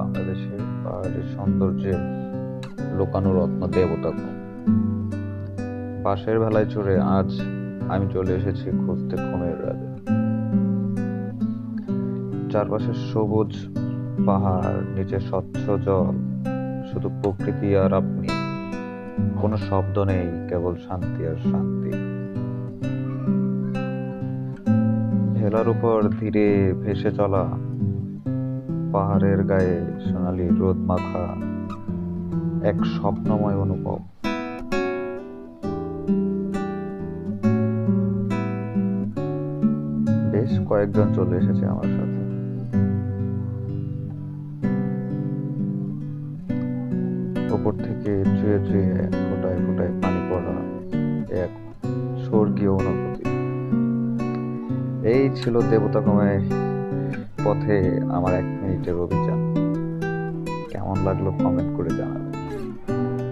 বাংলাদেশের পাহাড়ের সৌন্দর্যে লুকানো রত্ন দেবতা পাশের ভেলায় চড়ে আজ আমি চলে এসেছি খুঁজতে ঘুমের রাজা চারপাশে সবুজ পাহাড়, নিচে স্বচ্ছ জল, শুধু প্রকৃতি আর আপনি। কোনো শব্দ নেই, কেবল শান্তি আর শান্তি। ভেলার উপর ধীরে ভেসে চলা পাহাড়ের গায়ে সোনালি রোদ মাখা এক স্বপ্নময় অনুভব। বেশ কয়েকজন চলে এসেছে আমার সাথে। উপর থেকে চুয়ে চুয়ে ফোটায় ফোটায় পানি পড়া এক স্বর্গীয় অনুভূতি। এই ছিল দেবতা কমে পথে আমার এক মিনিটের অভিযান। কেমন লাগল কমেন্ট করে জানাবেন।